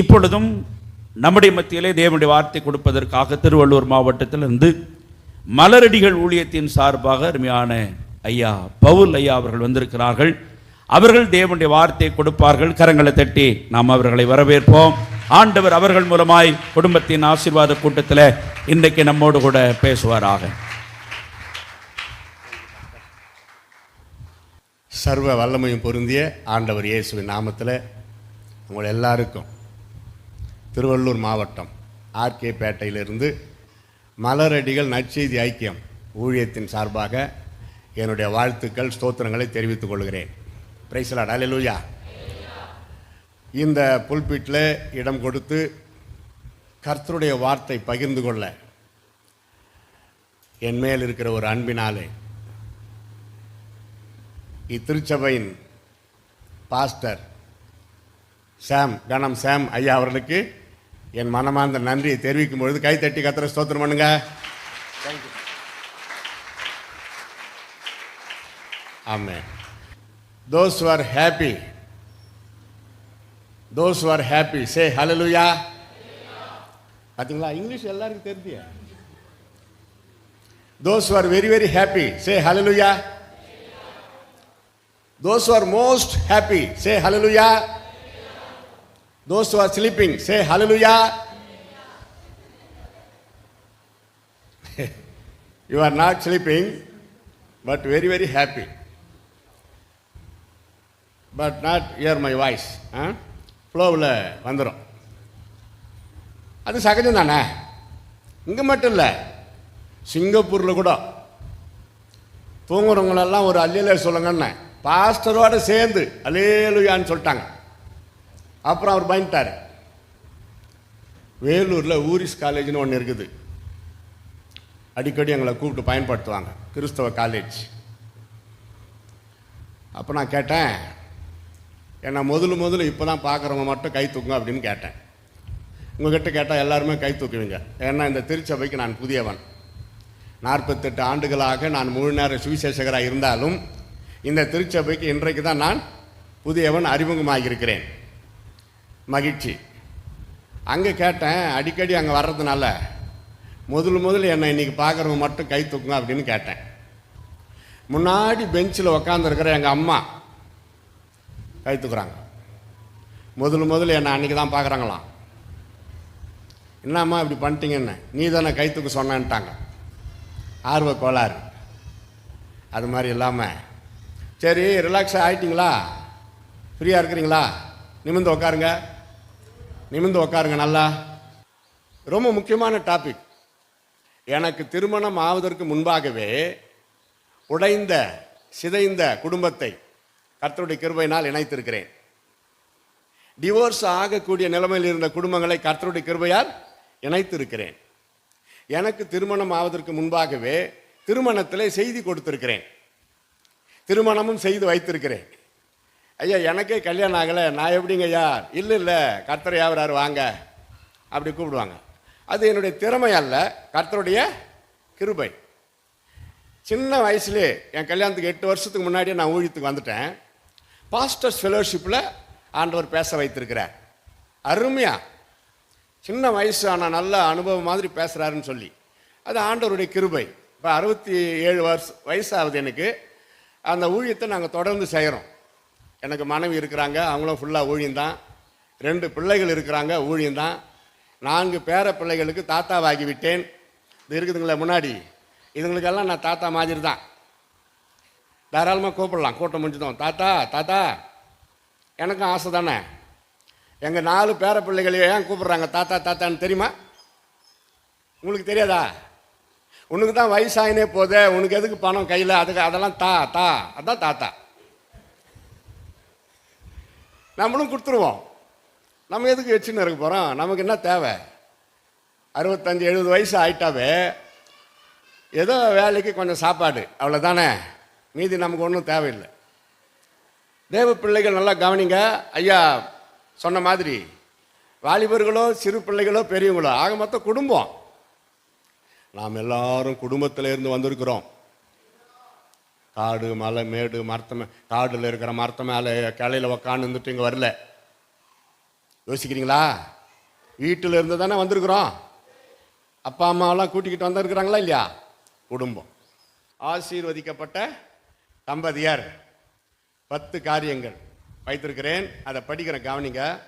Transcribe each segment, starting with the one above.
இப்பொழுதும் நம்முடைய மத்தியிலே தேவனுடைய வார்த்தை கொடுப்பதற்காக திருவள்ளூர் மாவட்டத்திலிருந்து மலரடிகள் ஊழியத்தின் சார்பாக அருமையான ஐயா பவுல் ஐயா அவர்கள் வந்திருக்கிறார்கள். அவர்கள் தேவனுடைய வார்த்தை கொடுப்பார்கள். கரங்களை தட்டி நாம் அவர்களை வரவேற்போம். ஆண்டவர் அவர்கள் மூலமாய் குடும்பத்தின் ஆசீர்வாத கூட்டத்தில் இன்றைக்கு நம்மோடு கூட பேசுவாராக. சர்வ வல்லமையும் பொருந்திய ஆண்டவர் இயேசுவின் நாமத்தில் உங்கள் எல்லாருக்கும் திருவள்ளூர் மாவட்டம் ஆர்கே பேட்டையிலிருந்து மலரடிகள் நற்செய்தி ஐக்கியம் ஊழியத்தின் சார்பாக என்னுடைய வாழ்த்துக்கள் ஸ்தோத்திரங்களை தெரிவித்துக் கொள்கிறேன். பிரைசலாட் அலையலூயா இந்த புல்பீட்டில் இடம் கொடுத்து கர்த்தருடைய வார்த்தை பகிர்ந்து கொள்ள என் மேல் இருக்கிற ஒரு அன்பினாலே இத்திருச்சபையின் பாஸ்டர் சாம் கணம் சாம் ஐயா அவர்களுக்கு என் மனமார்ந்த நன்றியை தெரிவிக்கும் பொழுது கை தட்டி கத்திர ஸ்தோத்திரம் பண்ணுங்க. ஆமே those are happy those are happy say hallelujah பாத்தீங்களா? இங்கிலீஷ் எல்லாருக்கும் தெரிஞ்சியா those are very very happy say hallelujah Those who are most happy, say hallelujah. Those who are sleeping, say hallelujah. you are not sleeping, but very, very happy. Not hear my voice ஆ ஃப்ளோவில் வந்துடும் அது சகஜம் தானே? இங்கே மட்டும் இல்லை. சிங்கப்பூரில் கூட. தூங்குறவங்களெல்லாம் ஒரு அல்லிலே சொல்லுங்கன்னு. பாஸ்டரோடு சேர்ந்து அலேலுயான்னு சொல்லிட்டாங்க. அப்புறம் அவர் பயந்துட்டார். வேலூரில் ஊரிஸ் காலேஜ்னு ஒன்று இருக்குது. அடிக்கடி எங்களை கூப்பிட்டு பயன்படுத்துவாங்க. கிறிஸ்தவ காலேஜ். அப்போ நான் கேட்டேன் என்னை முதல்ல முதல்ல இப்போ தான் பார்க்குறவங்க மட்டும் கை தூக்குங்க அப்படின்னு கேட்டேன். உங்ககிட்ட கேட்டால் எல்லாருமே கை தூக்குவீங்க. ஏன்னா இந்த திருச்சபைக்கு நான் புதியவன். நாற்பத்தெட்டு ஆண்டுகளாக நான் முழு நேர சுவிசேஷகராக இருந்தாலும் இந்த திருச்சபைக்கு இன்றைக்கு தான் நான் புதியவன் அறிமுகமாகியிருக்கிறேன். மகிழ்ச்சி. அங்கே கேட்டேன் அடிக்கடி அங்கே வர்றதுனால முதல் முதல்ல என்னை இன்னைக்கு பார்க்குறவங்க மட்டும் கை தூக்குங்க அப்படின்னு கேட்டேன். முன்னாடி பெஞ்சில் உக்காந்துருக்கிற எங்கள் அம்மா கை தூக்குறாங்க. முதல் முதல்ல என்னை அன்றைக்கி தான் பார்க்குறாங்களாம் என்னம்மா இப்படி பண்ணிட்டீங்கன்னு? நீ தானே கை தூக்க சொன்னேன்ட்டாங்க. ஆர்வ கோளாறு. அது மாதிரி இல்லாமல் சரி ரிலாக்ஸ் ஆகிட்டிங்களா ஃப்ரீயாக இருக்கிறீங்களா? நிமிந்து உக்காருங்க. நிமிந்து உக்காருங்க நல்லா. ரொம்ப முக்கியமான டாபிக் எனக்கு திருமணம் ஆவதற்கு முன்பாகவே உடைந்த சிதைந்த குடும்பத்தை கர்த்தருடைய கிருபையினால் இணைத்திருக்கிறேன். டிவோர்ஸ் ஆகக்கூடிய நிலைமையில் இருந்த குடும்பங்களை கர்த்தருடைய கிருபையால் இணைத்திருக்கிறேன். எனக்கு திருமணம் ஆவதற்கு முன்பாகவே திருமணத்தில் செய்தி கொடுத்திருக்கிறேன். திருமணமும் செய்து வைத்திருக்கிறேன். ஐயா எனக்கே கல்யாணம் ஆகலை. நான் எப்படிங்க ஐயா இல்லை இல்லை. கர்த்தர் யாவராரு? வாங்க. அப்படி கூப்பிடுவாங்க. அது என்னுடைய திறமை அல்ல. கர்த்தருடைய கிருபை. சின்ன வயசுலே என் கல்யாணத்துக்கு எட்டு வருஷத்துக்கு முன்னாடியே நான் ஊழியத்துக்கு வந்துட்டேன். பாஸ்டர்ஸ் ஃபெலோஷிப்பில் ஆண்டவர் பேச வைத்திருக்கிறார். அருமையாக சின்ன வயசு ஆனால் நல்ல அனுபவம் மாதிரி பேசுகிறாருன்னு சொல்லி. அது ஆண்டவருடைய கிருபை. இப்போ அறுபத்தி ஏழு வருஷம் வயசாகுது எனக்கு. அந்த ஊழியத்தை நாங்கள் தொடர்ந்து செய்கிறோம் எனக்கு மனைவி இருக்கிறாங்க அவங்களும் ஃபுல்லாக ஊழியந்தான் ரெண்டு பிள்ளைகள் இருக்கிறாங்க ஊழியம்தான். நான்கு பேர பிள்ளைகளுக்கு தாத்தாவாகி விட்டேன். இது இருக்குதுங்களே முன்னாடி. இதுங்களுக்கெல்லாம் நான் தாத்தா மாதிரி தான் தாராளமாக கூப்பிடலாம் கூட்டம் முடிஞ்சதும் தாத்தா தாத்தா எனக்கும் ஆசை தானே? எங்கள் நாலு பேர பிள்ளைகளையும் ஏன் கூப்பிட்றாங்க தாத்தா தாத்தான்னு தெரியுமா? உங்களுக்கு தெரியாதா? உனக்கு தான் வயசாயினே போதே உனக்கு எதுக்கு பணம் கையில்? அதுக்கு அதெல்லாம் தா தா அதான் தாத்தா. நம்மளும் கொடுத்துருவோம். நம்ம எதுக்கு வச்சுன்னு இருக்க போகிறோம் நமக்கு என்ன தேவை? அறுபத்தஞ்சு எழுபது வயசு ஆயிட்டாவே ஏதோ வேலைக்கு கொஞ்சம் சாப்பாடு அவ்வளோதானே மீதி நமக்கு ஒன்றும் தேவையில்லை. தேவ பிள்ளைகள் நல்லா கவனிங்க. ஐயா சொன்ன மாதிரி வாலிபர்களோ சிறு பிள்ளைகளோ பெரியவங்களோ ஆக மொத்தம் குடும்பம். நாம் எல்லாரும் குடும்பத்தில் இருந்து வந்திருக்கிறோம். காடு மலை மேடு மரத்தம் காடில் இருக்கிற மரத்த மேலே கிளையில் உக்காந்துட்டு இங்கே வரல. யோசிக்கிறீங்களா? வீட்டில் இருந்து தானே வந்திருக்கிறோம். அப்பா அம்மாவெல்லாம் கூட்டிக்கிட்டு வந்திருக்கிறாங்களா இல்லையா? குடும்பம். ஆசீர்வதிக்கப்பட்ட தம்பதியார் பத்து காரியங்கள் வைத்திருக்கிறேன். அதை படிக்கிற கவனிங்க.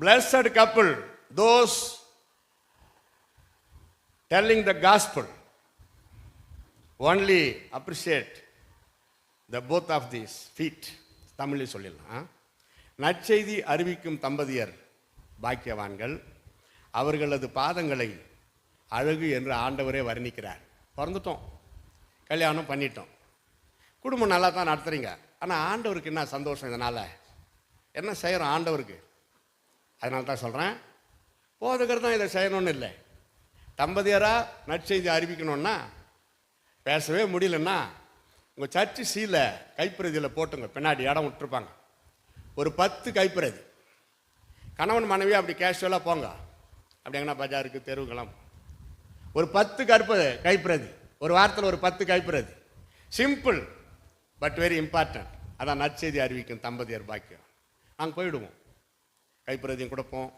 Blessed couple those telling the gospel only appreciate the both of this feet தமிழில் சொல்லிடலாம் நற்செய்தி அறிவிக்கும் தம்பதியர் பாக்கியவான்கள் அவர்களது பாதங்களை அழகு என்று ஆண்டவரே வர்ணிக்கிறார். பிறந்துட்டோம். கல்யாணம் பண்ணிட்டோம். குடும்பம் நல்லா தான் நடத்துறீங்க. ஆனால் ஆண்டவருக்கு என்ன சந்தோஷம் இதனால்? என்ன செய்கிறோம் ஆண்டவருக்கு? அதனால தான் சொல்கிறேன் போதகர் தான் இதை செய்யணும்னு இல்லை. தம்பதியராக நற்செய்தி அறிவிக்கணும்னா பேசவே முடியலன்னா உங்கள் சர்ச்சு சீல கைப்பிரதியில் போட்டுங்க. பின்னாடி இடம் விட்டுருப்பாங்க. ஒரு பத்து கைப்பிரதி. கணவன் மனைவி அப்படி கேஷுவலாக போங்க. அப்படி எங்கன்னா பஜாருக்கு தெருவுக்கெல்லாம் ஒரு பத்து கற்பது கைப்பிரதி. ஒரு வாரத்தில் ஒரு பத்து கைப்பிரதி. சிம்பிள் பட் வெரி இம்பார்ட்டன்ட் அதான் நற்செய்தி அறிவிக்கும் தம்பதியர் பாக்கியம். நாங்கள் போயிடுவோம். கைப்பிரதியும் கொடுப்போம்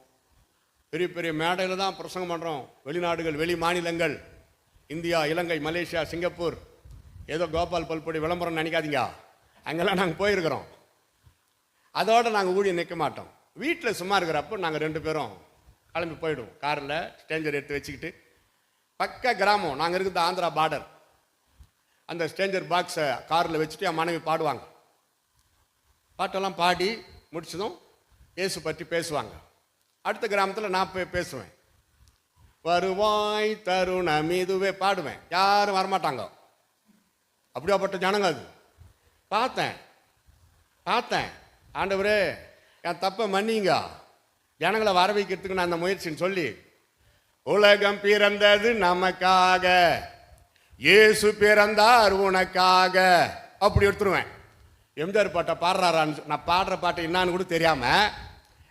பெரிய பெரிய மேடையில் தான் பிரசங்கம் பண்ணுறோம் வெளிநாடுகள் வெளி மாநிலங்கள். India Ilangai Malaysia Singapore. ஏதோ கோபால் பல்பொடி விளம்பரம் நினைக்காதீங்க. அங்கெல்லாம் நாங்கள் போயிருக்கிறோம். அதோடு நாங்கள் ஊழியம் நிற்க மாட்டோம். வீட்டில் சும்மா இருக்கிறப்போ நாங்கள் ரெண்டு பேரும் கிளம்பி போயிடுவோம். காரில் ஸ்டேஞ்சர் எடுத்து வச்சுக்கிட்டு. பக்க கிராமம் நாங்கள் இருக்கிறது ஆந்திரா பார்டர் அந்த ஸ்டேஞ்சர் பாக்ஸை காரில் வச்சுட்டு என் மனைவி பாடுவாங்க. பாட்டெல்லாம் பாடி முடிச்சதும் இயேசு பற்றி பேசுவாங்க. அடுத்த கிராமத்தில் நான் போய் பேசுவேன். வருவாய் தருணம் இதுவே பாடுவேன். யாரும் வரமாட்டாங்க. அப்படியாப்பட்ட ஜனங்க அது. பார்த்தேன். பார்த்தேன். ஆண்டவரே என் தப்பை மன்னிங்க. ஜனங்களை வர வைக்கிறதுக்கு நான் அந்த முயற்சின்னு சொல்லி உலகம் பிறந்தது நமக்காக. இயேசு பிறந்தார் உனக்காக. அப்படி எடுத்துருவேன். எம்ஜிஆர் பாட்டை பாடுறாரான்னு நான் பாடுற பாட்டு என்னான்னு கூட தெரியாமல்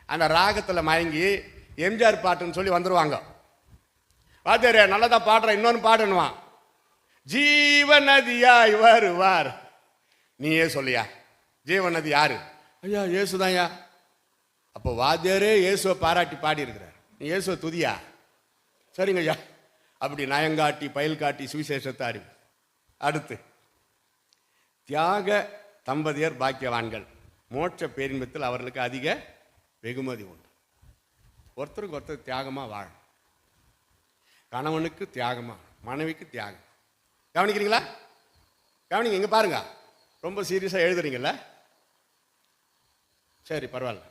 அந்த ராகத்தில் மயங்கி எம்ஜிஆர் பாட்டுன்னு சொல்லி வந்துடுவாங்க வாத்தியாரே நல்லதா பாடுற இன்னொன்று பாடணுவான் ஜீவநதியாய் வருவார். நீயே சொல்லியா? ஜீவநதி யாரு? ஐயா இயேசுதான்யா. அப்போ வாத்தியாரே இயேசுவை பாராட்டி பாடி இருக்கிறார் நீ இயேசுவை துதியா? சரிங்க ஐயா அப்படி நயங்காட்டி பயல் காட்டி சுவிசேஷத்தை அறிவு. அடுத்து தியாக தம்பதியர் பாக்கியவான்கள். மோட்ச பேரின்பத்தில் அவர்களுக்கு அதிக வெகுமதி உண்டு. ஒருத்தருக்கு ஒருத்தர் தியாகமாக வாழும் கணவனுக்கு தியாகமா மனைவிக்கு தியாகம். கவனிக்கிறீங்களா? கவனிங்க இங்கே பாருங்க. ரொம்ப சீரியஸாக எழுதுறீங்கல்ல? சரி பரவாயில்ல.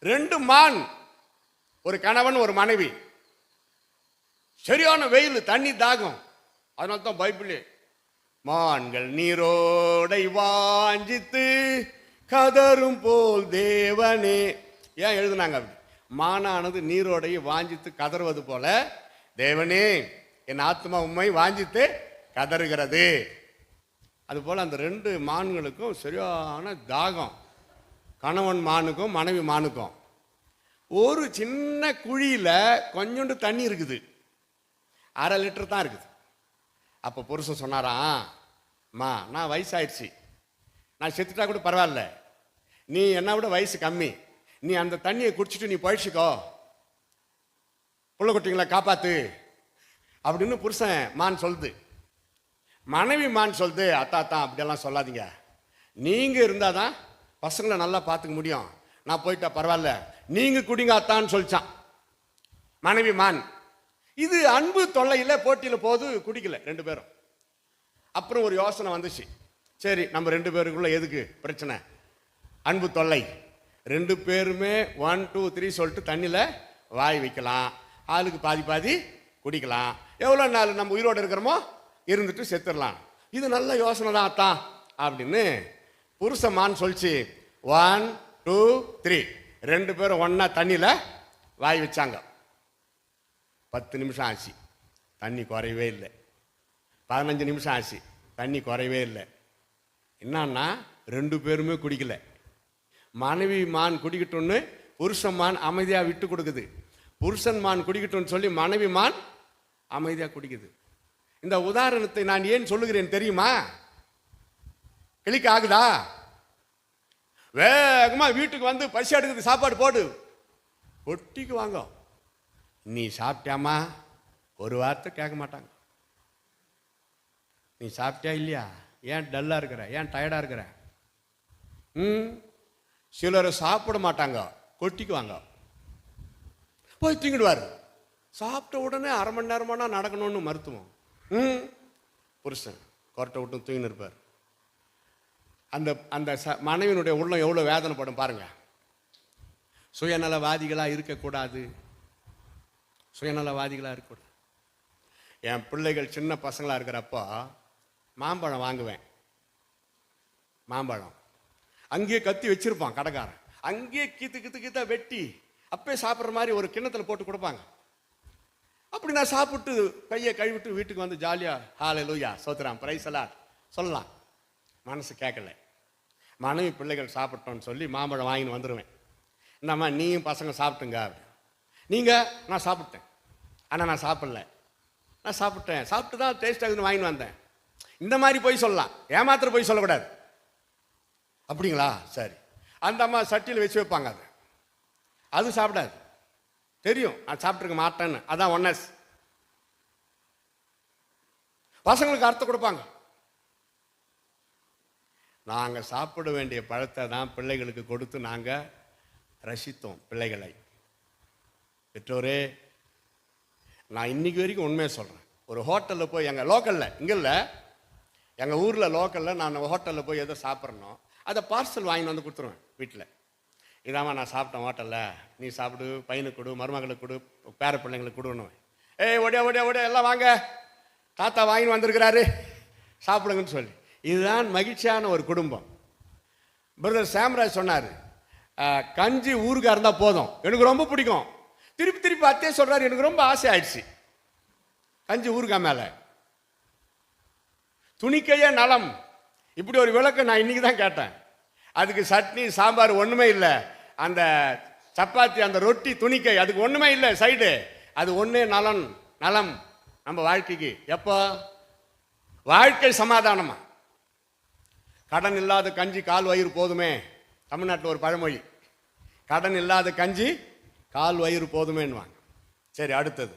ரெண்டு மான் ஒரு கணவன் ஒரு மனைவி. சரியான வெயில் தண்ணி தாகம். அதனால தான் பைபிள் மான்கள் நீரோடை வாஞ்சித்து கதரும் போல் தேவனே. ஏன் எழுதுனாங்க அப்படி? மானானது நீரோடையை வாஞ்சித்து கதறுவது போல தேவனே என் ஆத்மா உண்மை வாஞ்சித்து கதறுகிறது. அதுபோல் அந்த ரெண்டு மான்களுக்கும் சரியான தாகம். கணவன் மானுக்கும் மனைவி மானுக்கும். ஒரு சின்ன குழியில் கொஞ்சோண்டு தண்ணி இருக்குது. அரை லிட்டர் தான் இருக்குது. அப்போ புருஷன் சொன்னாராம் அம்மா நான் வயசாயிடுச்சு. நான் செத்துட்டா கூட பரவாயில்ல. நீ என்னை விட வயசு கம்மி. நீ அந்த தண்ணியை குடிச்சிட்டு நீ பழிச்சிக்கோ புள்ள குட்டிங்களை காப்பாற்று அப்படின்னு புருஷன் மான் சொல்லுது. மனைவி மான் சொல்லுது அத்தா தான் அப்படியெல்லாம் சொல்லாதீங்க. நீங்கள் இருந்தால் தான் பசங்களை நல்லா பார்த்துக்க முடியும். நான் போயிட்டா பரவாயில்ல. நீங்கள் குடிங்க அத்தான்னு சொல்லிச்சான். மனைவி மான். இது அன்பு தொல்லையில் போட்டியில் போது குடிக்கல ரெண்டு பேரும். அப்புறம் ஒரு யோசனை வந்துச்சு. சரி நம்ம ரெண்டு பேருக்குள்ளே எதுக்கு பிரச்சனை? அன்பு தொல்லை. ரெண்டு பேருமே ஒன் டூ த்ரீ சொல்லிட்டு தண்ணியில் வாய் வைக்கலாம். ஆளுக்கு பாதி பாதி குடிக்கலாம். எவ்வளோ நாள் நம்ம உயிரோடு இருக்கிறோமோ இருந்துட்டு செத்துடலாம். இது நல்ல யோசனை தான் அத்தான் அப்படின்னு புருஷமான்னு சொல்லிச்சு. ஒன் டூ த்ரீ ரெண்டு பேரும் ஒன்றா தண்ணியில் வாய் வச்சாங்க. பத்து நிமிஷம் ஆச்சு. தண்ணி குறையவே இல்லை. பதினஞ்சு நிமிஷம் ஆச்சு. தண்ணி குறையவே இல்லை. என்னன்னா ரெண்டு பேருமே குடிக்கல. மனைவி மான் குடிக்கட்டும்னு புருஷன் மான் அமைதியாக விட்டு கொடுக்குது. புருஷன் மான் குடிக்கட்டும்னு சொல்லி மனைவி மான் அமைதியாக குடிக்குது. இந்த உதாரணத்தை நான் ஏன் சொல்லுகிறேன் தெரியுமா? கிளிக்கு ஆகுதா வேகமா வீட்டுக்கு வந்து பசி எடுக்குது சாப்பாடு போடு. ஒட்டிக்கு வாங்க. நீ சாப்பிட்டியாமா ஒரு வார்த்தை கேட்க மாட்டாங்க. நீ சாப்பிட்டியா இல்லையா? ஏன் டல்லா இருக்கிற? ஏன் டயர்டா இருக்கிற? ம்? சிலர் சாப்பிட மாட்டாங்க. கொட்டிக்குவாங்க போய் தூங்கிடுவார். சாப்பிட்ட உடனே அரை மணி நேரமானா நடக்கணும்னு மருத்துவம் ம். புருஷன் கொரட்டை விட்டு தூங்கின்னு இருப்பார். அந்த அந்த ச மனைவியினுடைய உள்ளம் எவ்வளோ வேதனைப்படும் பாருங்க. சுயநலவாதிகளாக இருக்கக்கூடாது. சுயநலவாதிகளாக இருக்கக்கூடாது. என் பிள்ளைகள் சின்ன பசங்களாக இருக்கிறப்போ மாம்பழம் வாங்குவேன். மாம்பழம். அங்கேயே கத்தி வச்சுருப்பான் கடைக்காரன். அங்கேயே கீத்து கித்து கீத்தா வெட்டி அப்பே சாப்பிட்ற மாதிரி ஒரு கிண்ணத்தில் போட்டு கொடுப்பாங்க. அப்படி நான் சாப்பிட்டு கையை கழுவிட்டு வீட்டுக்கு வந்து ஜாலியாக ஹாலை லூயா சோத்துறான். ப்ரைஸ் எல்லாம் சொல்லலாம். மனசு கேட்கல. மனைவி பிள்ளைகள் சாப்பிட்டோன்னு சொல்லி மாம்பழம் வாங்கின்னு வந்துடுவேன் என்னம்மா நீயும் பசங்க சாப்பிட்டுங்க நீங்கள் நான் சாப்பிட்டேன். ஆனால் நான் சாப்பிடல. நான் சாப்பிட்டேன். சாப்பிட்டு தான் டேஸ்ட் ஆகுதுன்னு வாங்கின்னு வந்தேன். இந்த மாதிரி போய் சொல்லலாம். ஏமாத்திர போய் சொல்லக்கூடாது. அப்படிங்களா? சரி. அந்த அம்மா சட்டியில் வச்சு வைப்பாங்க அது. அது சாப்பிடாது. தெரியும். நான் சாப்பிட்ருக்க மாட்டேன்னு. அதான் ஒன்னஸ் பசங்களுக்கு அர்த்தம் கொடுப்பாங்க. நாங்கள் சாப்பிட வேண்டிய பழத்தை தான் பிள்ளைகளுக்கு கொடுத்து நாங்கள் ரசித்தோம் பிள்ளைகளை. பெற்றோரே நான் இன்னைக்கு வரைக்கும் உண்மையை சொல்கிறேன் ஒரு ஹோட்டலில் போய் எங்கள் லோக்கலில் இங்கே இல்லை எங்கள் ஊரில் லோக்கலில் நான் ஹோட்டலில் போய் எதோ சாப்பிட்றனோ அதை பார்சல் வாங்கிட்டு வந்து கொடுத்துருவேன் வீட்டில் இதாம்மா நான் சாப்பிட்டேன் ஹோட்டலில் நீ சாப்பிடு பையனுக்கு கொடு மருமகளுக்கு கொடு பேர பிள்ளைங்களுக்கு கொடுன்னுவேன் ஏய் ஒடியா ஒடியா ஓடியா எல்லாம் வாங்க. தாத்தா வாங்கின்னு வந்திருக்கிறாரு. சாப்பிடுங்கன்னு சொல்லி. இதுதான் மகிழ்ச்சியான ஒரு குடும்பம். பிரதர் சாம்ராஜ் சொன்னார் கஞ்சி ஊருக்காக இருந்தால் போதும். எனக்கு ரொம்ப பிடிக்கும். திருப்பி திருப்பி அத்தையே சொல்கிறார் எனக்கு ரொம்ப ஆசை ஆயிடுச்சு. கஞ்சி ஊருக்கா மேலே. துணிக்கையே நலம். இப்படி ஒரு விளக்கு நான் இன்னைக்கு தான் கேட்டேன். அதுக்கு சட்னி சாம்பார் ஒன்றுமே இல்லை. அந்த சப்பாத்தி அந்த ரொட்டி துணிக்கை அதுக்கு ஒன்றுமே இல்லை சைடு. அது ஒன்றே நலன் நலம் நம்ம வாழ்க்கைக்கு. எப்போ? வாழ்க்கை சமாதானமா? கடன் இல்லாத கஞ்சி கால் வயிறு போதுமே? தமிழ்நாட்டில் ஒரு பழமொழி. கடன் இல்லாத கஞ்சி கால் வயிறு போதுமேன்னுவாங்க. சரி அடுத்தது.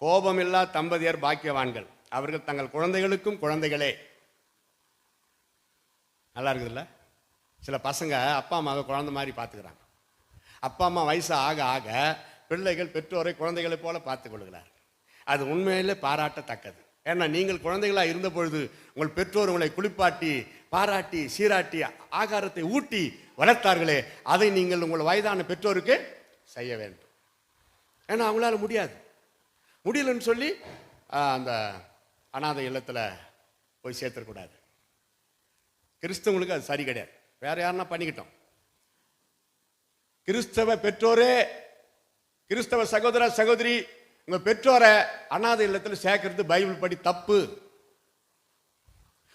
கோபமில்லா தம்பதியர் பாக்கியவான்கள். அவர்கள் தங்கள் குழந்தைகளுக்கும் குழந்தைகளே. நல்லா இருக்குதுல்ல? சில பசங்க அப்பா அம்மாவை குழந்தை மாதிரி பார்த்துக்கிறாங்க. அப்பா அம்மா வயசு ஆக ஆக பிள்ளைகள் பெற்றோரை குழந்தைகளைப் போல பார்த்து கொள்கிறார் அது உண்மையிலே பாராட்டத்தக்கது. ஏன்னா நீங்கள் குழந்தைகளாக இருந்த பொழுது உங்கள் பெற்றோர் உங்களை குளிப்பாட்டி பாராட்டி சீராட்டி ஆகாரத்தை ஊட்டி வளர்த்தார்களே அதை நீங்கள் உங்கள் வயதான பெற்றோருக்கு செய்ய வேண்டும். ஏன்னா அவங்களால முடியாது. முடியலன்னு சொல்லி அந்த அனாதை இல்லத்தில் போய் சேர்த்துடக்கூடாது கிறிஸ்தவங்களுக்கு அது சரி கிடையாது. வேற யாருன்னா பண்ணிக்கிட்டோம். கிறிஸ்தவ பெற்றோரே கிறிஸ்தவ சகோதர சகோதரி உங்க பெற்றோரை அனாதை இல்லத்தில் சேர்க்கறது பைபிள் படி தப்பு.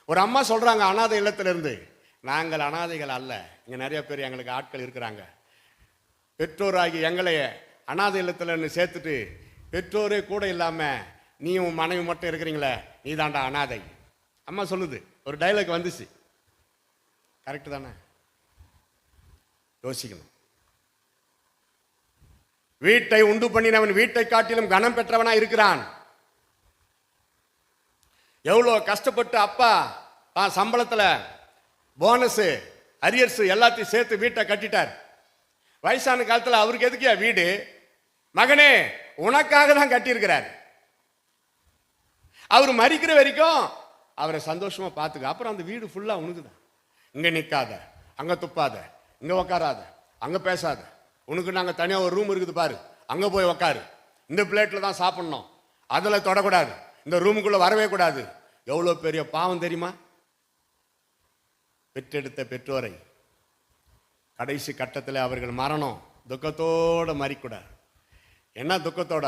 ஒரு அம்மா சொல்றாங்க அனாதை இல்லத்திலிருந்து. நாங்கள் அனாதைகள் அல்ல. இங்க நிறைய பேர் எங்களுக்கு ஆட்கள் இருக்கிறாங்க. பெற்றோராகி எங்களை அனாதை இல்லத்துல சேர்த்துட்டு பெற்றோரே கூட இல்லாம நீயும் உன் மனைவி மட்டும் இருக்கிறீங்களே நீ தாண்டா அனாதை. அம்மா சொல்லுது ஒரு டைலாக் வந்துச்சு. கரெக்டு தானே? யோசிக்கணும். வீட்டை உண்டு பண்ணினவன் வீட்டை காட்டிலும் கனம் பெற்றவனா இருக்கிறான். எவ்வளோ கஷ்டப்பட்டு அப்பா தான் சம்பளத்துல போனஸ் அரியர்ஸ் எல்லாத்தையும் சேர்த்து வீட்டை கட்டிட்டார். வயசான காலத்துல அவருக்கு எதுக்கியா வீடு? மகனே உனக்காக தான் கட்டியிருக்கிறார். அவர் மறிக்கிற வரைக்கும் அவரை சந்தோஷமா பார்த்துக்க. அப்புறம் அந்த வீடு ஃபுல்லா உனக்குதான் இங்கே நிற்காத அங்கே துப்பாத. இங்கே உக்காராத. அங்கே பேசாத. உனக்கு நாங்கள் தனியாக ஒரு ரூம் இருக்குது பாரு. அங்கே போய் உக்காரு. இந்த பிளேட்டில் தான் சாப்பிட்ணும். அதில் தொடக்கூடாது. இந்த ரூமுக்குள்ளே வரவே கூடாது. எவ்வளோ பெரிய பாவம் தெரியுமா? பெற்றெடுத்த பெற்றோரை கடைசி கட்டத்தில் அவர்கள் மரணம். துக்கத்தோட மறிக்கூடாது என்ன துக்கத்தோட?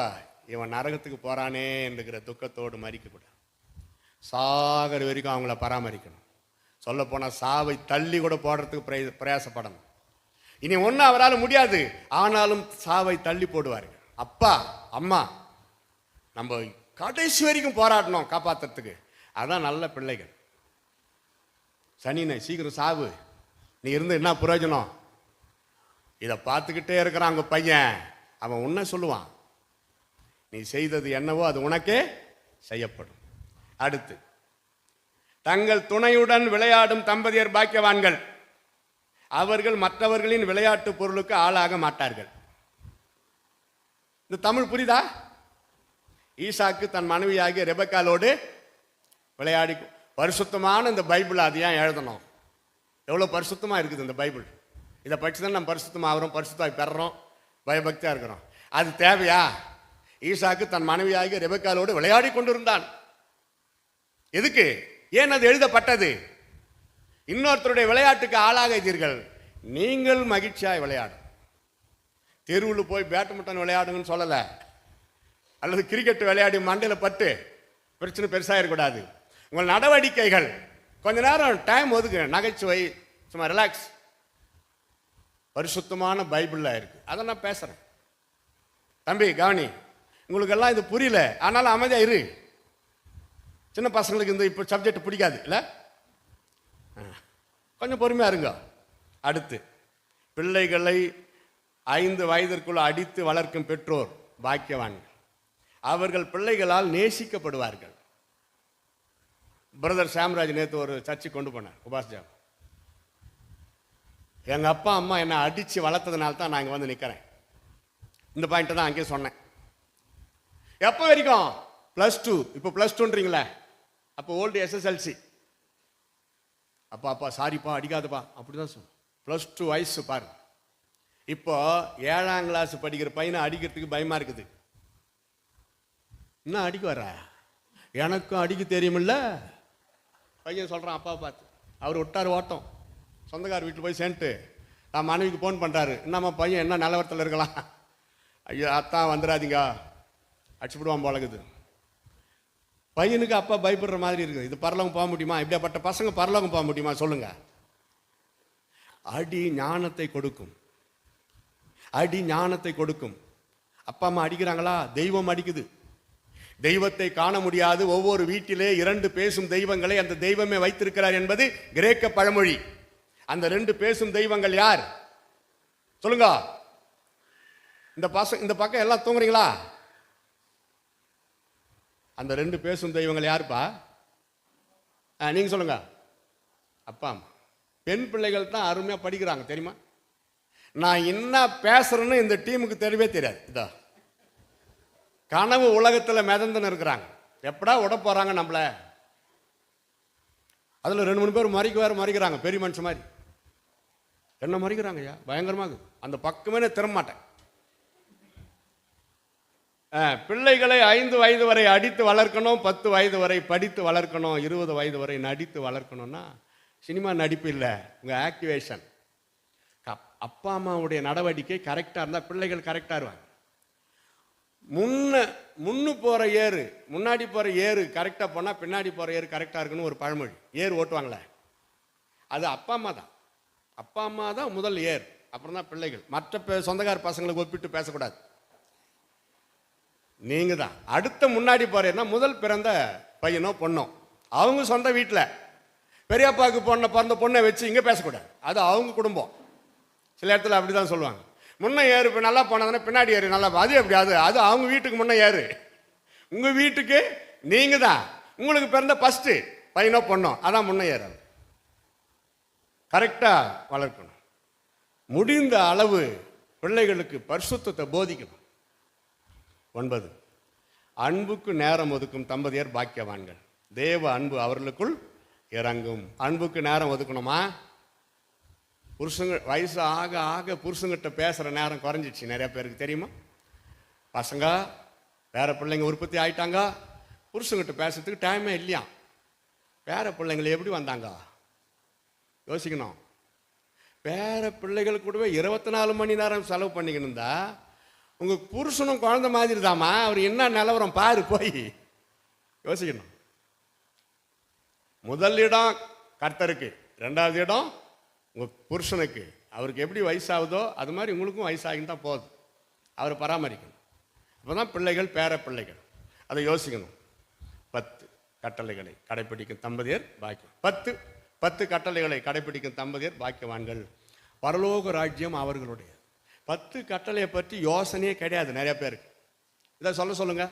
இவன் நரகத்துக்கு போகிறானே என்கிற துக்கத்தோடு மறிக்கக்கூடாது சாகர் வரைக்கும் அவங்கள பராமரிக்கணும். சொல்லப்போனால் சாவை தள்ளி கூட போடுறதுக்கு பிரய- பிரயாசப்படணும். இனி ஒன்றும் அவரால் முடியாது. ஆனாலும் சாவை தள்ளி போடுவார். அப்பா அம்மா நம்ம கடைசி வரைக்கும் போராடணும் காப்பாத்துறதுக்கு. அதான் நல்ல பிள்ளைகள். சனினை சீக்கிரம் சாவு. நீ இருந்து என்ன பிரயோஜனம்? இதை பார்த்துக்கிட்டே இருக்கிறான் உங்க பையன். அவன் உன்ன சொல்லுவான். நீ செய்தது என்னவோ அது உனக்கே செய்யப்படும். அடுத்து தங்கள் துணையுடன் விளையாடும் தம்பதியர் பாக்கியவான்கள். அவர்கள் மற்றவர்களின் விளையாட்டு பொருளுக்கு ஆளாக மாட்டார்கள். இந்த தமிழ் புரியுதா? ஈசாக்கு தன் மனைவியாகிய ரெபக்காலோடு விளையாடி பரிசுத்தமான இந்த பைபிள் அது ஏன் எழுதணும்? எவ்வளோ பரிசுத்தமாக இருக்குது இந்த பைபிள்? இதை படித்து தான் நம்ம பரிசுத்தமாக ஆகிறோம் பரிசுத்தமாக பெறுறோம். பயபக்தியாக இருக்கிறோம். அது தேவையா? ஈசாக்கு தன் மனைவியாகிய ரெபக்காலோடு விளையாடி கொண்டிருந்தான். எதுக்கு? ஏன் அது எழுதப்பட்டது? இன்னொருத்தருடைய விளையாட்டுக்கு ஆளாகிறீர்கள் நீங்கள் மகிழ்ச்சியாய் விளையாடும் தெருவில் போய் பேட்மிண்டன் விளையாடுங்கன்னு சொல்லலை. அல்லது கிரிக்கெட் விளையாடி மண்டையில் பட்டு பிரச்சனை பெருசாக இருக்கக்கூடாது. உங்கள் நடவடிக்கைகள் கொஞ்ச நேரம் டைம் ஒதுக்கு நகைச்சுவை சும்மா ரிலாக்ஸ் பரிசுத்தமான பைபிளில் இருக்குது அதை நான் பேசுகிறேன் தம்பி கவனி. உங்களுக்கெல்லாம் இது புரியல. ஆனாலும் அமைதியாக இரு. சின்ன பசங்களுக்கு இந்த இப்போ சப்ஜெக்ட் பிடிக்காது இல்லை? கொஞ்சம் பொறுமையாக இருங்க. அடுத்து பிள்ளைகளை ஐந்து வயதிற்குள் அடித்து வளர்க்கும் பெற்றோர் பாக்கியவான்கள். அவர்கள் பிள்ளைகளால் நேசிக்கப்படுவார்கள். பிரதர் சாம்ராஜ் நேற்று ஒரு சர்ச்சை கொண்டு போனார் உபாஸ்ஜா எங்கள் அப்பா அம்மா என்னை அடித்து வளர்த்ததுனால தான் நான் இங்கே வந்து நிற்கிறேன் இந்த பாயிண்ட்டை தான் அங்கேயே சொன்னேன். எப்போ வரைக்கும்? ப்ளஸ் டூ இப்போ ப்ளஸ் டூன்றீங்களே அப்போ ஓல்டு எஸ்எஸ்எல்சி அப்பா அப்பா சாரிப்பா அடிக்காதப்பா. அப்படிதான் சொன்னேன் ப்ளஸ் டூ வயசு பாரு. இப்போ ஏழாம் கிளாஸ் படிக்கிற பையனை அடிக்கிறதுக்கு பயமா இருக்குது. என்ன அடிக்க வர எனக்கும் அடிக்க தெரியுமில்ல. பையன் சொல்கிறான் அப்பா பார்த்து. அவர் விட்டார் ஓட்டம். சொந்தக்கார வீட்டில் போய் சேர்ந்துட்டு நான் மனைவிக்கு ஃபோன் பண்ணுறாரு என்னம்மா பையன்? என்ன நிலவரத்தில் இருக்கலாம்? ஐயோ அத்தான் வந்துடாதீங்க அடிச்சுப்பிடுவான் போலகுது பையனுக்கு அப்பா பயப்படுற மாதிரி இருக்குது. இது பரலோகம் போக முடியுமா? இப்படியாப்பட்ட பசங்க பரலோகம் போக முடியுமா? சொல்லுங்க. அடி ஞானத்தை கொடுக்கும். அடி ஞானத்தை கொடுக்கும். அப்பா அம்மா அடிக்கிறாங்களா? தெய்வம் அடிக்குது. தெய்வத்தை காண முடியாது. ஒவ்வொரு வீட்டிலே இரண்டு பேசும் தெய்வங்களை அந்த தெய்வமே வைத்திருக்கிறார் என்பது கிரேக்க பழமொழி. அந்த ரெண்டு பேசும் தெய்வங்கள் யார்? சொல்லுங்க. இந்த பசங்க இந்த பக்கம் எல்லாம் தூங்குறீங்களா? அந்த ரெண்டு பேசும் தெய்வங்கள் யாருப்பா? ஆ, சொல்லுங்க. அப்பா அம்மா. பெண் பிள்ளைகள் தான் அருமையாக படிக்கிறாங்க தெரியுமா? நான் என்ன பேசுகிறேன்னு இந்த டீமுக்கு தெரியவே தெரியாது. இதா. கனவு உலகத்தில் மிதந்துன்னு இருக்கிறாங்க. எப்படா விட போகிறாங்க நம்மளை? அதில் ரெண்டு மூணு பேர் மறிக்க வேறு மறிக்கிறாங்க பெரிய மனுஷன் மாதிரி. என்ன மறிக்கிறாங்க ஐயா பயங்கரமாக அந்த பக்கமே நான் திரும்ப பிள்ளைகளை ஐந்து வயது வரை அடித்து வளர்க்கணும் பத்து வயது வரை படித்து வளர்க்கணும் இருபது வயது வரை நடித்து வளர்க்கணும்னா சினிமா நடிப்பு இல்லை உங்கள் ஆக்டிவேஷன். அப்பா அம்மாவுடைய நடவடிக்கை கரெக்டாக இருந்தால் பிள்ளைகள் கரெக்டாக இருவாங்க. முன்ன முன்னு போகிற ஏறு முன்னாடி போகிற ஏறு கரெக்டாக போனால் பின்னாடி போகிற ஏறு கரெக்டாக இருக்குன்னு ஒரு பழமொழி. ஏர் ஓட்டுவாங்களே. அது அப்பா அம்மா தான். அப்பா அம்மா தான் முதல் ஏர். அப்புறம் தான் பிள்ளைகள். மற்ற சொந்தக்கார பசங்களுக்கு ஒப்பிட்டு பேசக்கூடாது. நீங்கள் தான் அடுத்த முன்னாடி போகிறேன்னா முதல் பிறந்த பையனோ பொண்ணோ. அவங்க சொந்த வீட்டில் பெரியப்பாவுக்கு பொண்ணை பிறந்த பொண்ணை வச்சு இங்கே பேசக்கூடாது. அது அவங்க குடும்பம். சில இடத்துல அப்படி தான் சொல்லுவாங்க. முன்னே ஏறு இப்போ நல்லா போனதுன்னா பின்னாடி ஏறு நல்லா அது எப்படி? அது அது அவங்க வீட்டுக்கு முன்னே ஏறு. உங்கள் வீட்டுக்கு நீங்கள் தான் உங்களுக்கு பிறந்த ஃபஸ்ட்டு பையனோ பொண்ணோ அதான் முன்னே ஏறு கரெக்டாக வளர்க்கணும். முடிந்த அளவு பிள்ளைகளுக்கு பரிசுத்தத்தை போதிக்கணும். ஒன்பது. அன்புக்கு நேரம் ஒதுக்கும் தம்பதியர் பாக்கியவான்கள். தேவ அன்பு அவர்களுக்குள் இறங்கும். அன்புக்கு நேரம் ஒதுக்கணுமா? புருஷங்க வயசு ஆக ஆக புருஷங்கிட்ட பேசுகிற நேரம் குறைஞ்சிச்சு நிறைய பேருக்கு தெரியுமா? பசங்க வேற பிள்ளைங்க உற்பத்தி ஆயிட்டாங்க. புருஷங்கிட்ட பேசுறதுக்கு டைமே இல்லையா? வேற பிள்ளைங்கள எப்படி வந்தாங்க? யோசிக்கணும். பேர பிள்ளைகள் கூடவே இருபத்தி நாலு மணி நேரம் செலவு பண்ணிக்கணும் உங்கள் புருஷனும் குழந்தை மாதிரி தாம்மா அவர் என்ன நிலவரம்? பாரு போய். யோசிக்கணும். முதல் இடம் கர்த்தருக்கு. ரெண்டாவது இடம் உங்கள் புருஷனுக்கு. அவருக்கு எப்படி வயசாகுதோ அது மாதிரி உங்களுக்கும் வயசாகின்னு தான் போதும் அவரை பராமரிக்கணும். அப்பதான் பிள்ளைகள் பேர பிள்ளைகள். அதை யோசிக்கணும். பத்து கட்டளைகளை கடைப்பிடிக்கும் தம்பதியர் பாக்கியம். பத்து பத்து கட்டளைகளை கடைபிடிக்கும் தம்பதியர் பாக்கியவான்கள். பரலோக ராஜ்யம் அவர்களுடைய பத்து கட்டளையை பற்றி யோசனையே கிடையாது நிறைய பேருக்கு. இதை சொல்ல சொல்லுங்க.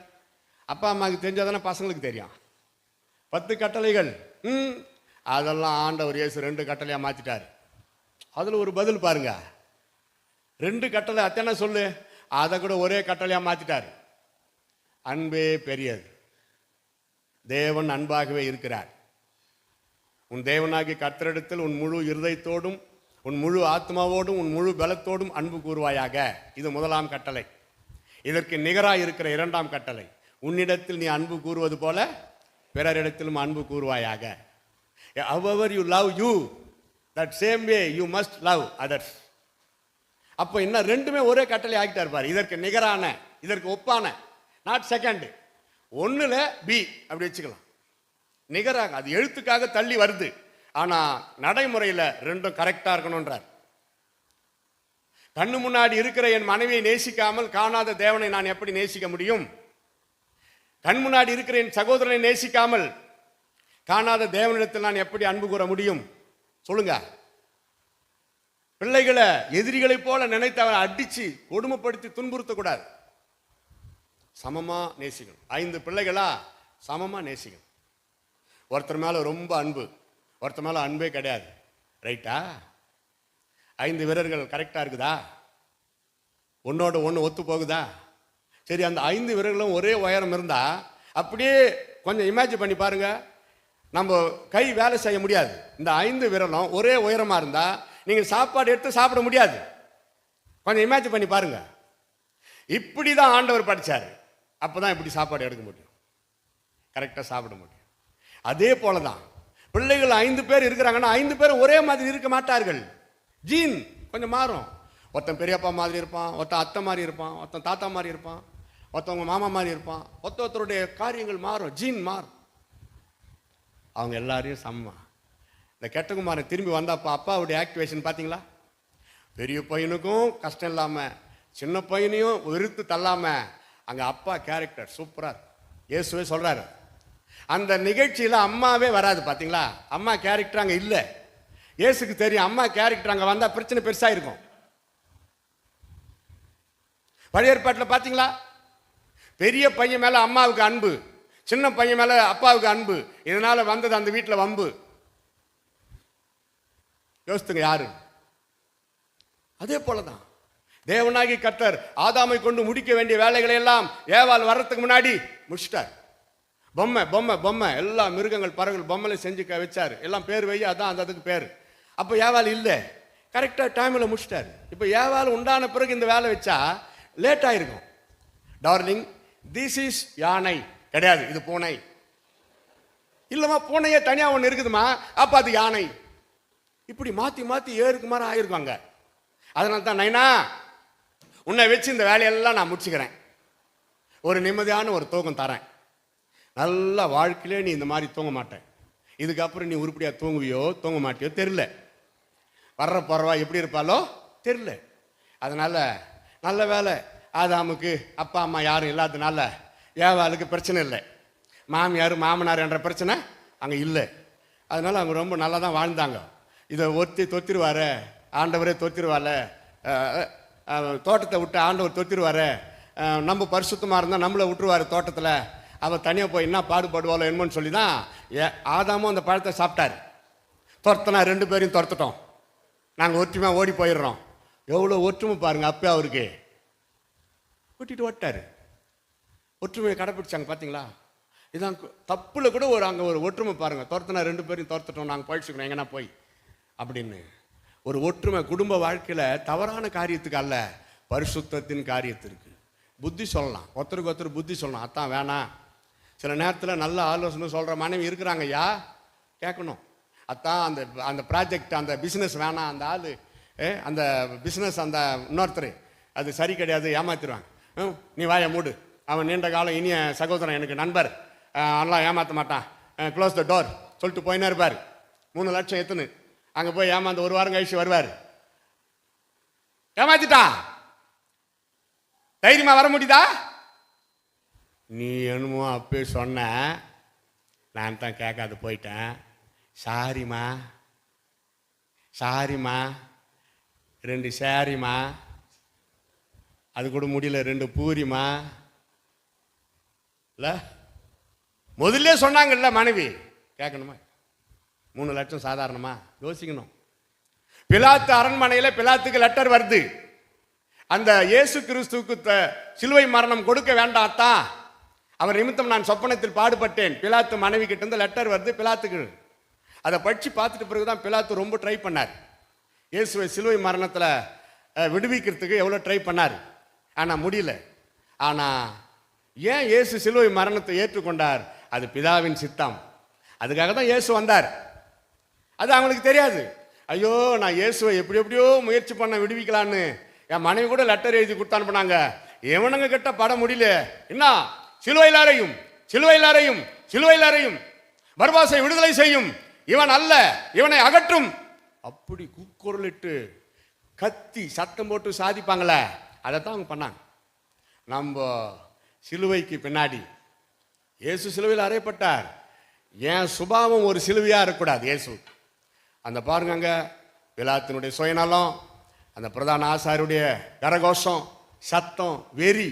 அப்பா அம்மாவுக்கு தெரிஞ்சாதானே பசங்களுக்கு தெரியும். பத்து கட்டளைகள். ம் அதெல்லாம் ஆண்டவர் இயேசு ரெண்டு கட்டளையாக மாற்றிட்டார் அதில் ஒரு பதில் பாருங்க. ரெண்டு கட்டளை அத்தனை சொல்லு. அதை கூட ஒரே கட்டளையாக மாற்றிட்டார் அன்பே பெரியது. தேவன் அன்பாகவே இருக்கிறார். உன் தேவனாகி கத்திரிடத்தில் உன் முழு இருதயத்தோடும் உன் முழு ஆத்மாவோடும் உன் முழு பலத்தோடும் அன்பு கூறுவாயாக. இது முதலாம் கட்டளை. இதற்கு நிகராக இருக்கிற இரண்டாம் கட்டளை. உன்னிடத்தில் நீ அன்பு கூறுவது போல பிறரிடத்திலும் அன்பு கூறுவாயாக. How you love you that same way you must love others அப்போ என்ன ரெண்டுமே ஒரே கட்டளை ஆக்கிட்டார் பாரு. இதற்கு நிகரான இதற்கு ஒப்பான நாட் செகண்டு ஒன்றில் பி அப்படி வச்சுக்கலாம். நிகராக அது எழுத்துக்காக தள்ளி வருது. ஆனால் நடைமுறையில் ரெண்டும் கரெக்டாக இருக்கணுன்றார் கண்ணு முன்னாடி இருக்கிற என் மனைவியை நேசிக்காமல் காணாத தேவனை நான் எப்படி நேசிக்க முடியும்? கண் முன்னாடி இருக்கிற என் சகோதரனை நேசிக்காமல் காணாத தேவனிடத்தில் நான் எப்படி அன்பு கூற முடியும்? சொல்லுங்க. பிள்ளைகளை எதிரிகளைப் போல நினைத்து அவரை அடித்து கொடுமைப்படுத்தி துன்புறுத்தக்கூடாது. சமமாக நேசிக்கணும். ஐந்து பிள்ளைகளா சமமாக நேசிக்கணும். ஒருத்தர் மேலே ரொம்ப அன்பு. ஒருத்த மேலே அன்பே கிடையாது. ரைட்டா ஐந்து வீரர்கள் கரெக்டாக இருக்குதா? ஒன்றோட ஒன்று ஒத்து போகுதா? சரி அந்த ஐந்து வீரர்களும் ஒரே உயரம் இருந்தால் அப்படியே கொஞ்சம் இமேஜின் பண்ணி பாருங்கள் நம்ம கை வேலை செய்ய முடியாது. இந்த ஐந்து விரலும் ஒரே உயரமாக இருந்தால் நீங்கள் சாப்பாடு எடுத்து சாப்பிட முடியாது. கொஞ்சம் இமேஜின் பண்ணி பாருங்கள் இப்படி தான் ஆண்டவர் படைச்சார். அப்போ தான் இப்படி சாப்பாடு எடுக்க முடியும். கரெக்டாக சாப்பிட முடியும். அதே போல தான் பிள்ளைகள் ஐந்து பேர் இருக்கிறாங்கன்னா ஐந்து பேரும் ஒரே மாதிரி இருக்க மாட்டார்கள். ஜீன் கொஞ்சம் மாறும். ஒருத்தன் பெரியப்பா மாதிரி இருப்பான் ஒருத்தன் அத்தை மாதிரி இருப்பான் ஒருத்தன் தாத்தா மாதிரி இருப்பான் ஒருத்தவங்க மாமா மாதிரி இருப்பான். ஒருத்த ஒருத்தருடைய காரியங்கள் மாறும் ஜீன் மாறும். அவங்க எல்லாரையும் சம்மா. இந்த கெட்டகுமாரன் திரும்பி வந்தாப்பா அப்பாவுடைய ஆக்டிவேஷன் பார்த்தீங்களா பெரிய பையனுக்கும் கஷ்டம் இல்லாமல் சின்ன பையனையும் வெறுத்து தள்ளாமல் அங்கே அப்பா கேரக்டர் சூப்பராக இயேசுவே சொல்கிறாரு அந்த நிகழ்ச்சியில் அம்மாவே வராது பார்த்தீங்களா அம்மா கேரக்டர் அங்கே இல்லை. இயேசுக்கு தெரியும் அம்மா கேரக்டர் அங்கே வந்தால் பிரச்சனை பெருசாக இருக்கும் பழைய ஏற்பாட்டில் பார்த்தீங்களா பெரிய பையன் மேலே அம்மாவுக்கு அன்பு சின்ன பையன் மேலே அப்பாவுக்கு அன்பு இதனால் வந்தது அந்த வீட்டில் வம்பு. யோசித்துங்க யாரு? அதே போலதான். தேவனாகி கர்த்தர் ஆதாமை கொண்டு முடிக்க வேண்டிய வேலைகளை எல்லாம் ஏவால் வர்றதுக்கு முன்னாடி முடிச்சிட்டார். பொம்மை பொம்மை பொம்மை. எல்லா மிருகங்கள் பறவைகள் பொம்மையில செஞ்சு வச்சார். எல்லாம் பேர் வை அதான் அந்த அதுக்கு பேர். அப்போ ஏவாள் இல்லை. கரெக்டாக டைமில் முடிச்சிட்டாரு. இப்போ ஏவாள் உண்டான பிறகு இந்த வேலை வச்சா லேட் ஆகிருக்கும் டார்லிங் திஸ் இஸ் யானை. கிடையாது இது பூனை. இல்லைம்மா பூனையே தனியாக ஒன்று இருக்குதுமா அப்போ அது யானை. இப்படி மாற்றி மாற்றி ஏறுக்கு மாதிரி ஆயிருக்காங்க. அதனால தான் நைனா உன்னை வச்சு இந்த வேலையெல்லாம் நான் முடிச்சுக்கிறேன். ஒரு நிம்மதியான ஒரு தூக்கம் தரேன். நல்ல வாழ்க்கையிலே நீ இந்த மாதிரி தூங்க மாட்டேன். இதுக்கப்புறம் நீ உருப்படியாக தூங்குவியோ தூங்க மாட்டியோ தெரில வர்ற போறவா எப்படி இருப்பாலோ தெரில அதனால் நல்ல வேலை. ஆதாமுக்கு அப்பா அம்மா யாரும் இல்லாதனால ஏவாளுக்கு பிரச்சனை இல்லை. மாமியார் மாமனார் என்ற பிரச்சனை அங்கே இல்லை. அதனால் அவங்க ரொம்ப நல்லா தான் வாழ்ந்தாங்க. இதை ஒத்தி தொத்திருவார ஆண்டவரே தொத்திருவால தோட்டத்தை விட்டு ஆண்டவர் தொத்திருவாரு. நம்ம பரிசுத்தமாக இருந்தால் நம்மளை விட்டுருவார் தோட்டத்தில். அவள் தனியாக போய் என்ன பாடுபடுவாளோ என்னமோன்னு சொல்லி தான் ஏ ஆதாமும் அந்த பழத்தை சாப்பிட்டாரு. துரத்துனா ரெண்டு பேரையும் துரத்துட்டோம். நாங்கள் ஒற்றுமையாக ஓடி போயிடுறோம். எவ்வளோ ஒற்றுமை பாருங்கள் அப்போ அவருக்கு. கூட்டிட்டு ஓட்டாரு ஒற்றுமையை கடைப்பிடிச்சாங்க பார்த்தீங்களா இதான் தப்பில் கூட ஒரு அங்கே ஒரு ஒற்றுமை பாருங்கள் துரத்துனா ரெண்டு பேரையும் துரத்துட்டோம் நாங்கள் பழிச்சுக்கணும் எங்கன்னா போய்? அப்படின்னு. ஒரு ஒற்றுமை குடும்ப வாழ்க்கையில் தவறான காரியத்துக்கு அல்ல பரிசுத்தத்தின் காரியத்திற்கு. புத்தி சொல்லலாம். ஒருத்தருக்கு ஒருத்தர் புத்தி சொல்லலாம் அத்தான் வேணாம். சில நேரத்தில் நல்ல ஆலோசனை சொல்கிற மனைவி இருக்கிறாங்க ஐயா கேட்கணும் அத்தான் அந்த அந்த ப்ராஜெக்ட் அந்த பிஸ்னஸ் வேணாம் அந்த ஆள் அந்த பிஸ்னஸ் அந்த இன்னொருத்தர் அது சரி கிடையாது ஏமாத்திடுவாங்க ம், நீ வாய மூடு. அவன் நீண்ட காலம் இனிய சகோதரன் எனக்கு நண்பர். அதெல்லாம் அவன்லாம் ஏமாற்ற மாட்டான். க்ளோஸ் த டோர் சொல்லிட்டு போயினே இருப்பார். மூணு லட்சம் எத்துன்னு. அங்கே போய் ஏமாந்து ஒரு வாரம் கழிச்சு வருவார். ஏமாத்திட்டான் தைரியமாக வர முடியுதா? நீ என்னமோ அப்பே சொன்ன. நான் தான் கேட்காது போயிட்டேன். சாரிம்மா. சாரிம்மா. ரெண்டு சாரிம்மா. அது கூட முடியல ரெண்டு பூரிம்மா. இல்லை? முதல்ல சொன்னாங்கல்ல மனைவி. கேட்கணுமா? மூணு லட்சம் சாதாரணமா? யோசிக்கணும். பிலாத்து அரண்மனையில் பிலாத்துக்கு லெட்டர் வருது. அந்த இயேசு கிறிஸ்துக்கு சிலுவை மரணம் கொடுக்க வேண்டாத்தான் அவர் நிமித்தம் நான் சொப்பனத்தில் பாடுபட்டேன். பிலாத்து மனைவி கிட்ட இருந்து லெட்டர் வருது பிலாத்துக்கு. அதை படித்து பார்த்துட்டு பிறகு தான் பிலாத்து ரொம்ப ட்ரை பண்ணார். இயேசுவை சிலுவை மரணத்தில் விடுவிக்கிறதுக்கு எவ்வளோ ட்ரை பண்ணார்? ஆனால் முடியல. ஆனால் ஏன் இயேசு சிலுவை மரணத்தை ஏற்றுக்கொண்டார்? அது பிதாவின் சித்தம். அதுக்காக தான் இயேசு வந்தார். அது அவங்களுக்கு தெரியாது. ஐயோ நான் இயேசுவை எப்படி எப்படியோ முயற்சி பண்ண விடுவிக்கலான்னு. என் மனைவி கூட லெட்டர் எழுதி கொடுத்தான்னு பண்ணாங்க எவனுங்க கிட்ட பட முடியல? என்ன? சிலுவையில் அறையும் சிலுவையில் அறையும் சிலுவையில் அறையும் பர்வாசை விடுதலை செய்யும். இவன் அல்ல இவனை அகற்றும். அப்படி கூக்குரலிட்டு கத்தி சத்தம் போட்டு சாதிப்பாங்களே அதைத்தான் அவங்க பண்ணாங்க. நம்ம சிலுவைக்கு பின்னாடி இயேசு சிலுவையில் அறையப்பட்டார். ஏன் சுபாவம் ஒரு சிலுவையாக இருக்கக்கூடாது இயேசு. அந்த பாருங்க அங்கே விழாத்தினுடைய சுயநலம் அந்த பிரதான ஆசாருடைய கரகோஷம் சத்தம் வெறி.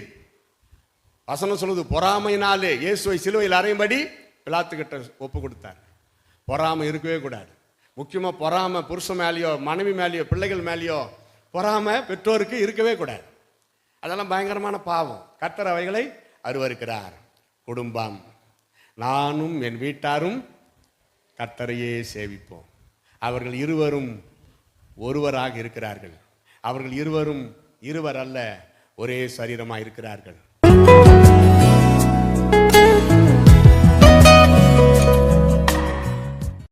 வசனம் சொல்லுது பொறாமையினாலே. இயேசுவை சிலுவையில் அறையும்படி பிளாத்துக்கிட்ட ஒப்பு கொடுத்தார். பொறாமை இருக்கவே கூடாது. முக்கியமாக பொறாமை புருஷன் மேலேயோ மனைவி மேலேயோ பிள்ளைகள் மேலேயோ பொறாமை பெற்றோருக்கு இருக்கவே கூடாது. அதெல்லாம் பயங்கரமான பாவம். கர்த்தர் அவைகளை அருவருக்கிறார். குடும்பம். நானும் என் வீட்டாரும் கர்த்தரையே சேவிப்போம். அவர்கள் இருவரும் ஒருவராக இருக்கிறார்கள். அவர்கள் இருவரும் இருவர் அல்ல ஒரே சரீரமாக இருக்கிறார்கள்.